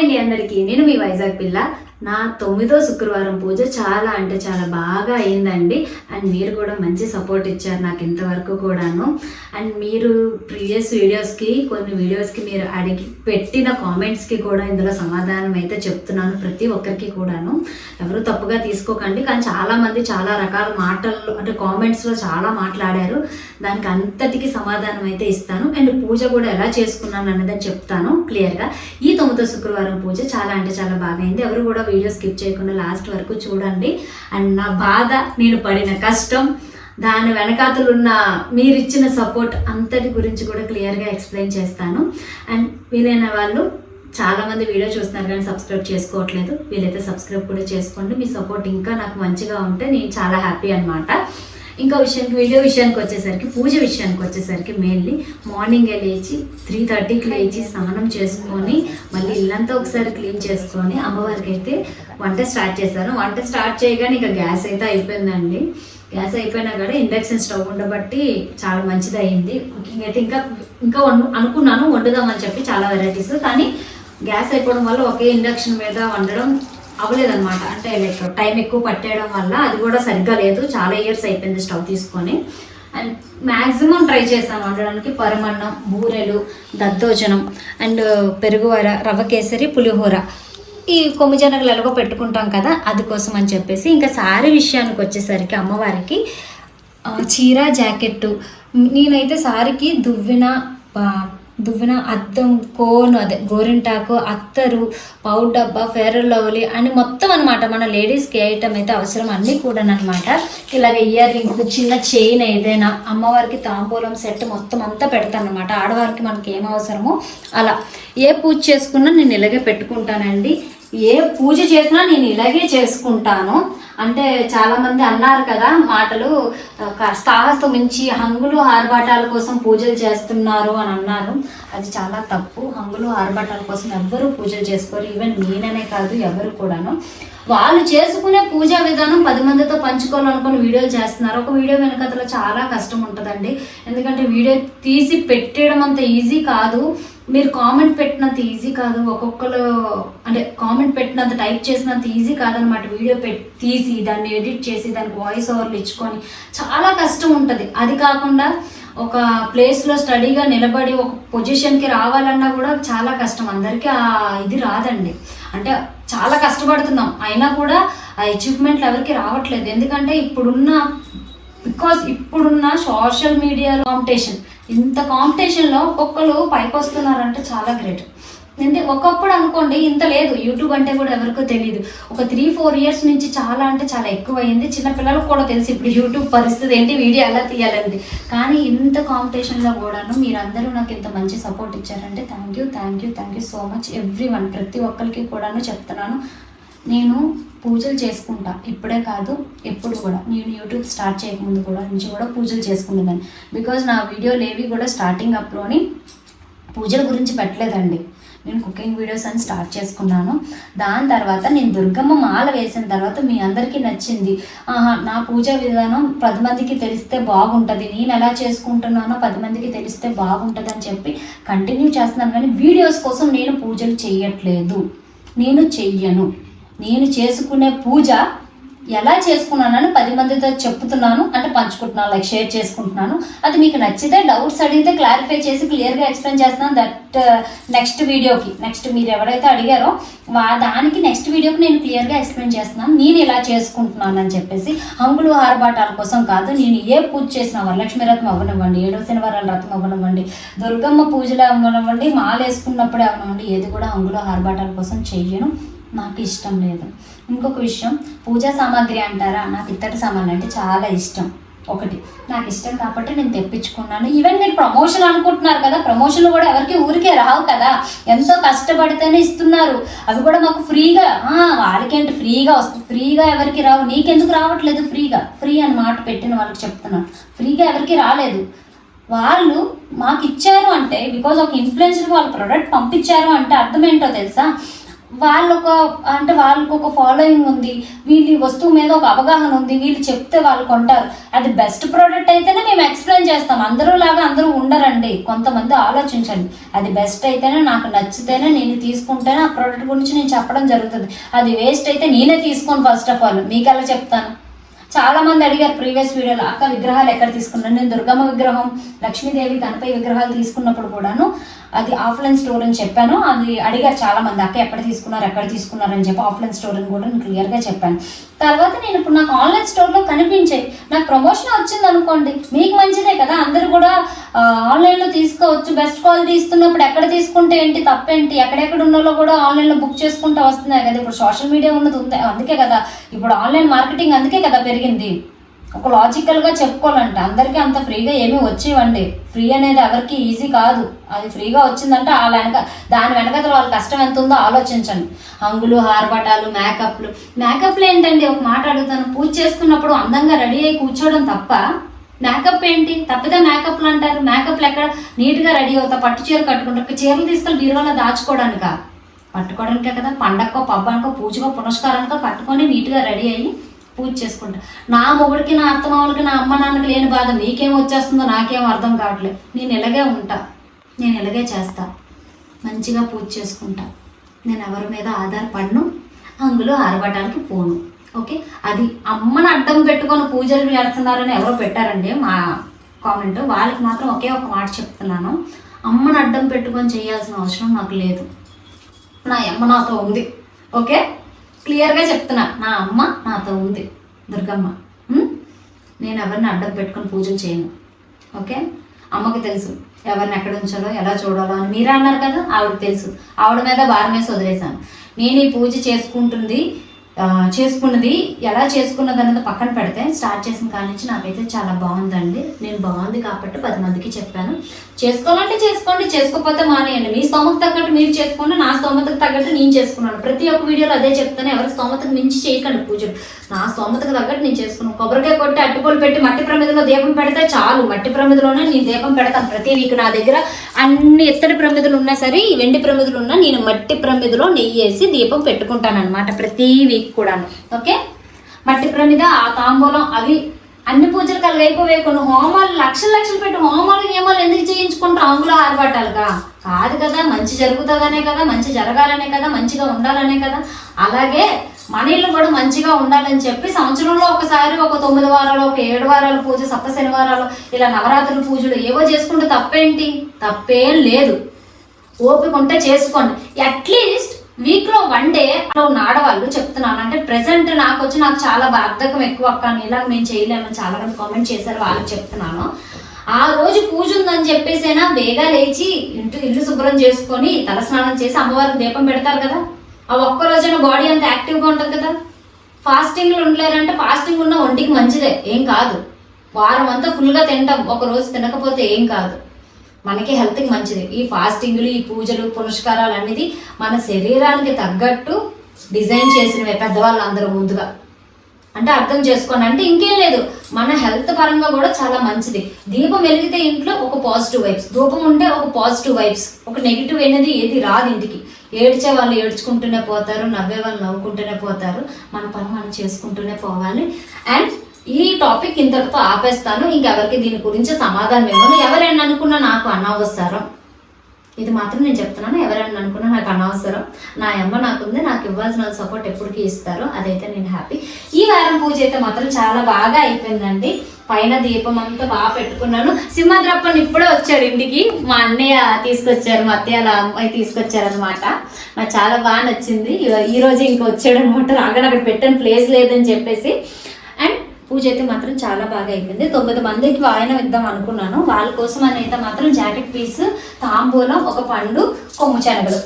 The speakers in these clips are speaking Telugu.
హాయ్ అండి అందరికీ. నేను మీ వైజాగ్ పిల్ల. నా తొమ్మిదో శుక్రవారం పూజ చాలా అంటే చాలా బాగా అయిందండి అండ్ మీరు కూడా మంచి సపోర్ట్ ఇచ్చారు నాకు ఇంతవరకు కూడాను. అండ్ మీరు ప్రీవియస్ వీడియోస్కి కొన్ని వీడియోస్కి మీరు అడిగి పెట్టిన కామెంట్స్కి కూడా ఇందులో సమాధానం అయితే చెప్తున్నాను ప్రతి ఒక్కరికి కూడాను. ఎవరు తప్పుగా తీసుకోకండి. కానీ చాలామంది చాలా రకాల మాటలు అంటే కామెంట్స్లో చాలా మాట్లాడారు. దానికి అంతటికి సమాధానం అయితే ఇస్తాను. అండ్ పూజ కూడా ఎలా చేసుకున్నాను అనేది చెప్తాను క్లియర్గా. ఈ తొమ్మిదో శుక్రవారం పూజ చాలా అంటే చాలా బాగా అయింది. ఎవరు కూడా వీడియో స్కిప్ చేయకుండా లాస్ట్ వరకు చూడండి. అండ్ నా బాధ నేను పడిన కష్టం దాని వెనకాతలున్న మీరు ఇచ్చిన సపోర్ట్ అంతటి గురించి కూడా క్లియర్గా ఎక్స్ప్లెయిన్ చేస్తాను. అండ్ వీలైన వాళ్ళు చాలామంది వీడియో చూస్తున్నారు కానీ సబ్స్క్రైబ్ చేసుకోవట్లేదు. వీలైతే సబ్స్క్రైబ్ కూడా చేసుకోండి. మీ సపోర్ట్ ఇంకా నాకు మంచిగా ఉంటే నేను చాలా హ్యాపీ అనమాట ఇంకా విషయానికి వీడియో విషయానికి వచ్చేసరికి పూజ విషయానికి వచ్చేసరికి మెయిన్లీ మార్నింగే లేచి త్రీ థర్టీకి లేచి స్నానం చేసుకొని మళ్ళీ ఇల్లంతా ఒకసారి క్లీన్ చేసుకొని అమ్మవారికి అయితే వంట స్టార్ట్ చేశాను. వంట స్టార్ట్ చేయగానే ఇక గ్యాస్ అయితే అయిపోయిందండి. గ్యాస్ అయిపోయినా కూడా ఇండక్షన్ స్టవ్ ఉండబట్టి చాలా మంచిది అయింది కుకింగ్ అయితే ఇంకా ఇంకా వండు అనుకున్నాను వండుదామని చెప్పి చాలా వెరైటీస్ కానీ గ్యాస్ అయిపోవడం వల్ల ఒకే ఇండక్షన్ మీద వండడం అవ్వలేదన్నమాట. అంటే లైక్ టైం ఎక్కువ పట్టేయడం వల్ల అది కూడా సరిగ్గా లేదు. చాలా ఇయర్స్ అయిపోయింది స్టవ్ తీసుకొని. అండ్ మ్యాక్సిమం ట్రై చేశాను. వండడానికి పరమన్నం బూరెలు దద్దోజనం అండ్ uh, పెరుగువర రవ్వ కేసరి పులిహోర. ఈ కొమ్మిజనగలు ఎలాగో పెట్టుకుంటాం కదా అది కోసం అని చెప్పేసి ఇంకా సారీ విషయానికి వచ్చేసరికి అమ్మవారికి చీర జాకెట్టు. నేనైతే సారీకి దువ్విన దువ్విన అద్దం కోన్ అదే గోరింటాకు అత్తరు పౌడ్ డబ్బా ఫేర్ లవ్లీ అని మొత్తం అనమాట మన లేడీస్కి ఐటమ్ అయితే అవసరం అన్నీ కూడా అనమాట ఇలాగ ఇయర్ రింగ్స్ చిన్న చైన్ ఏదైనా అమ్మవారికి తాంబూలం సెట్ మొత్తం అంతా పెడతాను అనమాట ఆడవారికి మనకి ఏం అవసరమో అలా. ఏ పూజ చేసుకున్నా నేను ఇలాగే పెట్టుకుంటానండి. ఏ పూజ చేసినా నేను ఇలాగే చేసుకుంటాను. అంటే చాలా మంది అన్నారు కదా మాటలు ఒక సాహసం మించి హంగులు ఆర్భాటాల కోసం పూజలు చేస్తున్నారు అని అన్నారు. అది చాలా తప్పు. హంగులు ఆర్భాటాల కోసం ఎవ్వరూ పూజలు చేసుకోరు. ఈవెన్ నేననే కాదు ఎవరు కూడాను. వాళ్ళు చేసుకునే పూజా విధానం పది మందితో పంచుకోవాలనుకుని వీడియోలు చేస్తున్నారు. ఒక వీడియో వెనకతలో చాలా కష్టం ఉంటుందండి. ఎందుకంటే వీడియో తీసి పెట్టేయడం అంత ఈజీ కాదు. మీరు కామెంట్ పెట్టినంత ఈజీ కాదు. ఒక్కొక్కరు అంటే కామెంట్ పెట్టినంత టైప్ చేసినంత ఈజీ కాదనమాట వీడియో పెట్టి తీసి. దాన్ని ఎడిట్ చేసి దానికి వాయిస్ ఓవర్లు ఇచ్చుకొని చాలా కష్టం ఉంటుంది. అది కాకుండా ఒక ప్లేస్లో స్టడీగా నిలబడి ఒక పొజిషన్కి రావాలన్నా కూడా చాలా కష్టం. అందరికీ ఆ ఇది రాదండి. అంటే చాలా కష్టపడుతున్నాం. అయినా కూడా ఆ అచీవ్మెంట్లు ఎవరికి రావట్లేదు. ఎందుకంటే ఇప్పుడున్న బికాస్ ఇప్పుడున్న సోషల్ మీడియా కాంపిటీషన్ ఇంత కాంపిటీషన్లో ఒక్కొక్కరు పైకి వస్తున్నారంటే చాలా గ్రేట్ అంటే ఒకప్పుడు అనుకోండి ఇంత లేదు. యూట్యూబ్ అంటే కూడా ఎవరికో తెలియదు ఒక త్రీ ఫోర్ ఇయర్స్ నుంచి చాలా అంటే చాలా ఎక్కువ అయింది చిన్నపిల్లలకు కూడా తెలుసు ఇప్పుడు యూట్యూబ్ పరిస్థితి ఏంటి వీడియో ఎలా తీయాలండి కానీ ఇంత కాంపిటీషన్లో కూడాను మీరందరూ నాకు ఇంత మంచి సపోర్ట్ ఇచ్చారంటే thank you thank you thank you so much everyone ప్రతి ఒక్కరికి కూడాను చెప్తున్నాను. నేను పూజలు చేసుకుంటా. ఇప్పుడే కాదు ఎప్పుడు కూడా. నేను యూట్యూబ్ స్టార్ట్ చేయకముందు కూడా నుంచి కూడా పూజలు చేసుకునేదాన్ని బికాజ్ నా వీడియోలు ఏవి కూడా స్టార్టింగ్ అప్లోని పూజల గురించి పెట్టలేదండి. నేను కుకింగ్ వీడియోస్ అని స్టార్ట్ చేసుకున్నాను. దాని తర్వాత నేను దుర్గమ్మ మాల వేసిన తర్వాత మీ అందరికీ నచ్చింది. ఆహా నా పూజా విధానం పది మందికి తెలిస్తే బాగుంటుంది. నేను ఎలా చేసుకుంటున్నానో పది మందికి తెలిస్తే బాగుంటుంది అని చెప్పి కంటిన్యూ చేస్తున్నాను. కానీ వీడియోస్ కోసం నేను పూజలు చేయట్లేదు. నేను చెయ్యను. నేను చేసుకునే పూజ ఎలా చేసుకున్నానని పది మందితో చెప్తున్నాను అంటే పంచుకుంటున్నాను లైక్ షేర్ చేసుకుంటున్నాను. అది మీకు నచ్చితే డౌట్స్ అడిగితే క్లారిఫై చేసి క్లియర్గా ఎక్స్ప్లెయిన్ చేస్తున్నాను దట్ నెక్స్ట్ వీడియోకి నెక్స్ట్ మీరు ఎవరైతే అడిగారో వా దానికి నెక్స్ట్ వీడియోకి నేను క్లియర్గా ఎక్స్ప్లెయిన్ చేస్తున్నాను. నేను ఇలా చేసుకుంటున్నాను అని చెప్పేసి హంగులు ఆర్భాటాల కోసం కాదు నేను ఏ పూజ చేసినా వరలక్ష్మి రథం అవ్వనివ్వండి ఏడో శనివారాల రథం అవ్వనివ్వండి దుర్గమ్మ పూజలు అవ్వనివ్వండి మాల వేసుకున్నప్పుడే అవ్వనివ్వండి ఏది కూడా హంగులు ఆర్భాటాల కోసం చెయ్యను నాకు ఇష్టం లేదు. ఇంకొక విషయం పూజా సామాగ్రి అంటారా? నాకు ఇత్తడి సామాన్ అంటే చాలా ఇష్టం. ఒకటి నాకు ఇష్టం కాబట్టి నేను తెప్పించుకున్నాను. ఈవెన్ మీరు ప్రమోషన్ అనుకుంటున్నారు కదా ప్రమోషన్లు కూడా ఎవరికి ఊరికే రావు కదా. ఎంతో కష్టపడితేనే ఇస్తున్నారు. అవి కూడా మాకు ఫ్రీగా వాళ్ళకేంటి ఫ్రీగా వస్తుంది ఫ్రీగా ఎవరికి రావు. నీకెందుకు రావట్లేదు ఫ్రీగా? ఫ్రీ అని మాట పెట్టిన వాళ్ళకి చెప్తున్నాను. ఫ్రీగా ఎవరికి రాలేదు. వాళ్ళు మాకు ఇచ్చారు అంటే బికాజ్ ఒక ఇన్ఫ్లుయెన్సర్ వాళ్ళు ప్రోడక్ట్ పంపించారు అంటే అర్థం ఏంటో తెలుసా? వాళ్ళొక అంటే వాళ్ళకు ఒక ఫాలోయింగ్ ఉంది. వీళ్ళు వస్తువు మీద ఒక అవగాహన ఉంది. వీళ్ళు చెప్తే వాళ్ళు కొంటారు. అది బెస్ట్ ప్రోడక్ట్ అయితేనే మేము ఎక్స్ప్లెయిన్ చేస్తాం. అందరూ లాగా అందరూ ఉండరండి. కొంతమంది ఆలోచించండి. అది బెస్ట్ అయితేనే నాకు నచ్చితేనే నేను తీసుకుంటేనే ఆ ప్రోడక్ట్ గురించి నేను చెప్పడం జరుగుతుంది. అది వేస్ట్ అయితే నేనే తీసుకోను ఫస్ట్ ఆఫ్ ఆల్ మీకు ఎలా చెప్తాను? చాలా మంది అడిగారు ప్రీవియస్ వీడియోలో అక్క విగ్రహాలు ఎక్కడ తీసుకున్నాను నేను దుర్గమ్మ విగ్రహం లక్ష్మీదేవి గణపతి విగ్రహాలు తీసుకున్నప్పుడు కూడాను అది ఆఫ్లైన్ స్టోర్ అని చెప్పాను. అది అడిగారు చాలా మంది అక్క ఎక్కడ తీసుకున్నారు ఎక్కడ తీసుకున్నారు? అని చెప్పి ఆఫ్లైన్ స్టోర్ అని కూడా నేను క్లియర్గా చెప్పాను. తర్వాత నేను ఇప్పుడు నాకు ఆన్లైన్ స్టోర్లో కనిపించాయి నాకు ప్రమోషన్ వచ్చింది అనుకోండి మీకు మంచిదే కదా? అందరూ కూడా ఆన్లైన్లో తీసుకోవచ్చు. బెస్ట్ క్వాలిటీ ఇస్తున్నప్పుడు ఎక్కడ తీసుకుంటే ఏంటి తప్పేంటి ఎక్కడెక్కడ ఉన్నలో కూడా ఆన్లైన్లో బుక్ చేసుకుంటూ వస్తున్నాయి కదా ఇప్పుడు సోషల్ మీడియా ఉన్నది ఉంది. అందుకే కదా ఇప్పుడు ఆన్లైన్ మార్కెటింగ్ అందుకే కదా పెరిగింది. ఒక లాజికల్గా చెప్పుకోవాలంటే. అందరికీ అంత ఫ్రీగా ఏమీ వచ్చేవండి. ఫ్రీ అనేది ఎవరికి ఈజీ కాదు. అది ఫ్రీగా వచ్చిందంటే ఆ వెనక దాని వెనకతో వాళ్ళ కష్టం ఎంత ఉందో ఆలోచించండి. అంగులు హార్బటాలు మేకప్లు. మేకప్లు ఏంటండి? ఒక మాట అడుగుతాను. పూజ చేసుకున్నప్పుడు అందంగా రెడీ అయ్యి కూర్చోవడం తప్ప మేకప్ ఏంటి? తప్పితే మేకప్లు అంటారు. మేకప్లు ఎక్కడ? నీట్గా రెడీ అవుతా. పట్టు చీర కట్టుకుంటారు. చీరలు తీసుకొని బీరువాలో దాచుకోవడానికా? పట్టుకోవడానికే కదా. పండక్కో పబ్బానికో పూజకో పునస్కారానికో కట్టుకొని నీట్గా రెడీ అయ్యి పూజ చేసుకుంటా. నా మొగుడికి నా అత్తమామలకి నా అమ్మ నాన్నకి లేని బాధ నీకేం వచ్చేస్తుందో నాకేం అర్థం కావట్లేదు. నేను ఇలాగే ఉంటా. నేను ఇలాగే చేస్తా. మంచిగా పూజ చేసుకుంటా. నేను ఎవరి మీద ఆధారపడను. అందులో ఆరబడడానికి పోను. ఓకే? అది అమ్మని అడ్డం పెట్టుకొని పూజలు చేస్తున్నారని ఎవరో పెట్టారండి మా కామెంట్. వాళ్ళకి మాత్రం ఒకే ఒక మాట చెప్తున్నాను. అమ్మని అడ్డం పెట్టుకొని చేయాల్సిన అవసరం నాకు లేదు. నా అమ్మ నాతో ఉంది. ఓకే? క్లియర్గా చెప్తున్నా. నా అమ్మ నాతో ఉంది దుర్గమ్మ. నేను ఎవరిని అడ్డం పెట్టుకొని పూజలు చేయను. ఓకే? అమ్మకి తెలుసు ఎవరిని ఎక్కడ ఉంచాలో ఎలా చూడాలో అని. మీరే అన్నారు కదా ఆవిడకి తెలుసు. ఆవిడ మీద భారం వేసి వదిలేశాను. నేను ఈ పూజ చేసుకుంటుంది చేసుకున్నది. ఎలా చేసుకున్నది అన్నది పక్కన పెడితే స్టార్ట్ చేసిన కాడి నుంచి నాకైతే చాలా బాగుందండి. నేను బాగుంది కాబట్టి పది మందికి చెప్పాను. చేసుకోవాలంటే చేసుకోండి చేసుకోకపోతే మానేయండి. మీ స్తోమకు తగ్గట్టు మీరు చేసుకోండి నా స్తోమతకు తగ్గట్టు నేను చేసుకున్నాను. ప్రతి ఒక్క వీడియోలో అదే చెప్తాను ఎవరి స్తోమతకు మించి చేయకండి పూజలు. నా స్తోమతకు తగ్గట్టు నేను చేసుకున్నాను. కొబ్బరికాయ కొట్టి అట్టుకోలు పెట్టి మట్టి ప్రమిదలో దీపం పెడితే చాలు. మట్టి ప్రమిదలోనే నేను దీపం పెడతాను. ప్రతి వీక్ నా దగ్గర అన్ని ఇత్తడి ప్రమిదలు ఉన్నా సరే ఈ వెండి ప్రమిదలు ఉన్నా నేను మట్టి ప్రమిదలో నెయ్యి వేసి దీపం పెట్టుకుంటానమాట ప్రతి వీక్ కూడాను. ఓకే? మట్టి ప్రమిద ఆ తాంబూలం అవి అన్ని పూజలు కలిగైపోవే. కొన్ని హోమాలు లక్షలు లక్షలు పెట్టి హోమాలు నియమాలు ఎందుకు చేయించుకుంటాం ఆంగులో ఆరబట్టాలిగా కాదు కదా మంచి జరుగుతుందనే కదా మంచి జరగాలనే కదా మంచిగా ఉండాలనే కదా. అలాగే మన ఇల్లు కూడా మంచిగా ఉండాలని చెప్పి సంవత్సరంలో ఒకసారి ఒక తొమ్మిది వారాలు ఒక ఏడు వారాల పూజ సప్త శనివారాలు ఇలా నవరాత్రుల పూజలు ఏవో చేసుకుంటే తప్పేంటి? తప్పేం లేదు. ఓపిక ఉంటే చేసుకోండి. అట్లీస్ట్ వీక్లో వన్ డే అలా ఉన్న ఆడవాళ్ళు చెప్తున్నాను. అంటే ప్రెసెంట్ నాకు వచ్చి నాకు చాలా బాధకం ఎక్కువ అక్క. ఇలా మేము చేయలేమని చాలా మంది కామెంట్ చేశారు వాళ్ళకి చెప్తున్నాను. ఆ రోజు పూజ ఉందని చెప్పేసైనా బేగా లేచి ఇంటి ఇల్లు శుభ్రం చేసుకొని తలస్నానం చేసి అమ్మవారికి దీపం పెడతారు కదా. ఆ ఒక్క రోజైనా బాడీ అంత యాక్టివ్గా ఉంటుంది కదా? ఫాస్టింగ్లు ఉండలేరంటే ఫాస్టింగ్ ఉన్న ఒంటికి మంచిదే ఏం కాదు. వారం అంతా ఫుల్గా తింటాం ఒక రోజు తినకపోతే ఏం కాదు. మనకి హెల్త్కి మంచిది. ఈ ఫాస్టింగ్లు ఈ పూజలు పునస్కారాలు అనేది మన శరీరానికి తగ్గట్టు డిజైన్ చేసినవే పెద్దవాళ్ళు అందరూ ముందుగా. అంటే అర్థం చేసుకోండి. అంటే ఇంకేం లేదు మన హెల్త్ పరంగా కూడా చాలా మంచిది. దీపం వెలిగితే ఇంట్లో ఒక పాజిటివ్ వైబ్స్ ధూపం ఉంటే ఒక పాజిటివ్ వైబ్స్ ఒక నెగిటివ్ అనేది ఏది రాదు ఇంటికి. ఏడ్చే వాళ్ళు ఏడ్చుకుంటూనే పోతారు నవ్వే వాళ్ళు నవ్వుకుంటూనే పోతారు. మన పని మనం చేసుకుంటూనే పోవాలి. అండ్ ఈ టాపిక్ ఇంతటితో ఆపేస్తాను. ఇంకెవరికి దీని గురించి సమాధానం ఇవ్వను. ఎవరైనా అనుకున్నా నాకు అనవసరం. ఇది మాత్రం నేను చెప్తున్నాను. ఎవరైనా అనుకున్నా నాకు అనవసరం. నా అమ్మ నాకుంది నాకు ఇవ్వాల్సిన సపోర్ట్ ఎప్పటికీ ఇస్తారో. అదైతే నేను హ్యాపీ ఈ వారం పూజ అయితే మాత్రం చాలా బాగా అయిపోయిందండి. పైన దీపం అంతా బాగా పెట్టుకున్నాను. సింహద్రప్పని ఇప్పుడే వచ్చాడు ఇంటికి. మా అన్నయ్య తీసుకొచ్చారు మా అత్తయ్య అమ్మాయి తీసుకొచ్చారు అనమాట నాకు చాలా బాగా నచ్చింది. ఈ- ఈ ఇంకా వచ్చాడు అనమాట రాగానే అక్కడ పెట్టని ప్లేస్ లేదని చెప్పేసి పూజ అయితే మాత్రం చాలా బాగా అయిపోయింది. తొమ్మిది మందికి వాయనం ఇద్దాం అనుకున్నాను. వాళ్ళ కోసం అని అయితే మాత్రం జాకెట్ పీస్ తాంబూలం ఒక పండు కొమ్ము శనగలు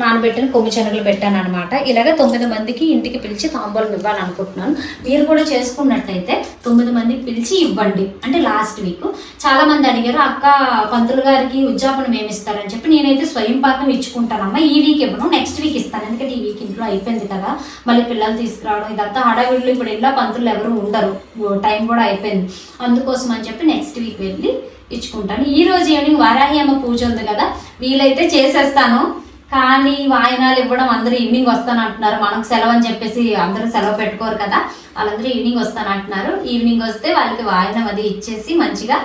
నానబెట్టిన కొమ్ము శనగలు పెట్టాను అనమాట ఇలాగ తొమ్మిది మందికి ఇంటికి పిలిచి తాంబూలం ఇవ్వాలనుకుంటున్నాను. మీరు కూడా చేసుకున్నట్టయితే తొమ్మిది మందికి పిలిచి ఇవ్వండి. అంటే లాస్ట్ వీక్ చాలా మంది అడిగారు అక్క పంతులు గారికి ఉద్యాపనం ఏమి ఇస్తారని చెప్పి నేనైతే స్వయం పాకం ఇచ్చుకుంటానమ్మా. ఈ వీక్ ఇవ్వను నెక్స్ట్ వీక్ ఇస్తాను. ఎందుకంటే ఈ వీక్ ఇంట్లో అయిపోయింది కదా. మళ్ళీ పిల్లలు తీసుకురావడం ఇదంతా హడావిడిలో ఇప్పుడు ఇలా పంతులు ఎవరు ఉండరు. టైం కూడా అయిపోయింది. అందుకోసం అని చెప్పి నెక్స్ట్ వీక్ వెళ్ళి ఇచ్చుకుంటాను. ఈ రోజు ఈవినింగ్ వారాహి అమ్మ పూజ ఉంది కదా వీలైతే చేసేస్తాను. కానీ వాయినాలు ఇవ్వడం అందరూ ఈవినింగ్ వస్తాను అంటున్నారు. మనకు సెలవు అని చెప్పేసి అందరూ సెలవు పెట్టుకోరు కదా వాళ్ళందరూ ఈవినింగ్ వస్తాను అంటున్నారు. ఈవినింగ్ వస్తే వాళ్ళకి వాయినం అది ఇచ్చేసి మంచిగా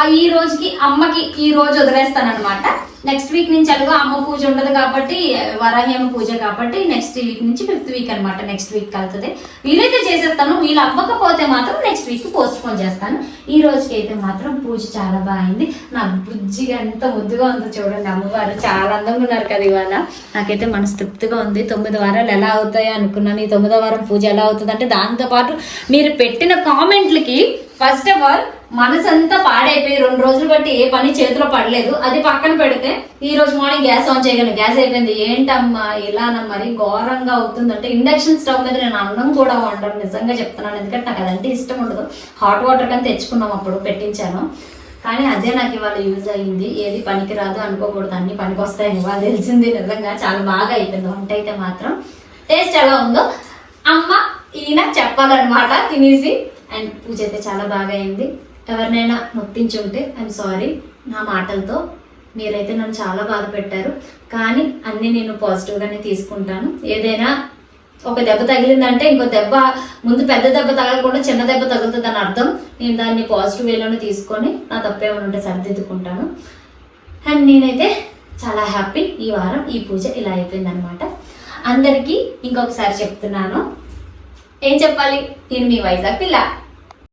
ఆ ఈ రోజుకి అమ్మకి ఈ రోజు వదిలేస్తాను అనమాట నెక్స్ట్ వీక్ నుంచి అలాగో అమ్మ పూజ ఉండదు కాబట్టి వరాహ్యమ పూజ కాబట్టి నెక్స్ట్ వీక్ నుంచి ఫిఫ్త్ వీక్ అనమాట నెక్స్ట్ వీక్ కలుతుంది. వీలైతే చేసేస్తాను వీళ్ళు అవ్వకపోతే మాత్రం నెక్స్ట్ వీక్ పోస్ట్ పోన్ చేస్తాను. ఈ రోజుకి అయితే మాత్రం పూజ చాలా బాగుంది నా బుజ్జిగా ఎంత ముద్దుగా ఉందో చూడండి అమ్మవారు. చాలా అందంగా ఉన్నారు కదా ఇవాళ. నాకైతే మనసు తృప్తిగా ఉంది. తొమ్మిది వారాలు ఎలా అవుతాయో అనుకున్నాను. ఈ తొమ్మిదో వారం పూజ ఎలా అవుతుంది అంటే దాంతోపాటు మీరు పెట్టిన కామెంట్లకి ఫస్ట్ ఆఫ్ ఆల్ మనసు అంతా పాడైపోయి రెండు రోజులు బట్టి ఏ పని చేతిలో పడలేదు. అది పక్కన పెడితే ఈ రోజు మార్నింగ్ గ్యాస్ ఆన్ చేయగలను. గ్యాస్ అయిపోయింది. ఏంటమ్మా ఇలానా మరి ఘోరంగా అవుతుందంటే ఇండక్షన్ స్టవ్ మీద నేను అన్నం కూడా వండను. నిజంగా చెప్తున్నాను. ఎందుకంటే నాకు అదంటే ఇష్టం ఉండదు. హాట్ వాటర్ కానీ తెచ్చుకున్నాం అప్పుడు పెట్టించాను. కానీ అదే నాకు ఇవాళ యూజ్ అయ్యింది ఏది పనికిరాదు అనుకోకూడదు. అన్ని పనికి వస్తాయని ఇవాళ తెలిసింది. నిజంగా చాలా బాగా అయిపోయింది. వంట అయితే మాత్రం. టేస్ట్ ఎలా ఉందో? అమ్మ ఈయన చెప్పాలన్నమాట. తినేసి అండ్ పూజ అయితే చాలా బాగా అయింది. ఎవరినైనా నొప్పించుంటే ఐఎమ్ సారీ నా మాటలతో మీరైతే నన్ను చాలా బాధ పెట్టారు. కానీ అన్నీ నేను పాజిటివ్గానే తీసుకుంటాను. ఏదైనా ఒక దెబ్బ తగిలిందంటే ఇంకో దెబ్బ ముందు పెద్ద దెబ్బ తగలకుండా చిన్న దెబ్బ తగులుతుంది అని అర్థం. నేను దాన్ని పాజిటివ్ వేలోనే తీసుకొని నా తప్పేమైనా ఉంటే సరిదిద్దుకుంటాను. అండ్ నేనైతే చాలా హ్యాపీ ఈ వారం ఈ పూజ ఇలా అయిపోయింది అనమాట అందరికీ ఇంకొకసారి చెప్తున్నాను. ఏం చెప్పాలి? నేను మీ వైజాగ్ పిల్ల.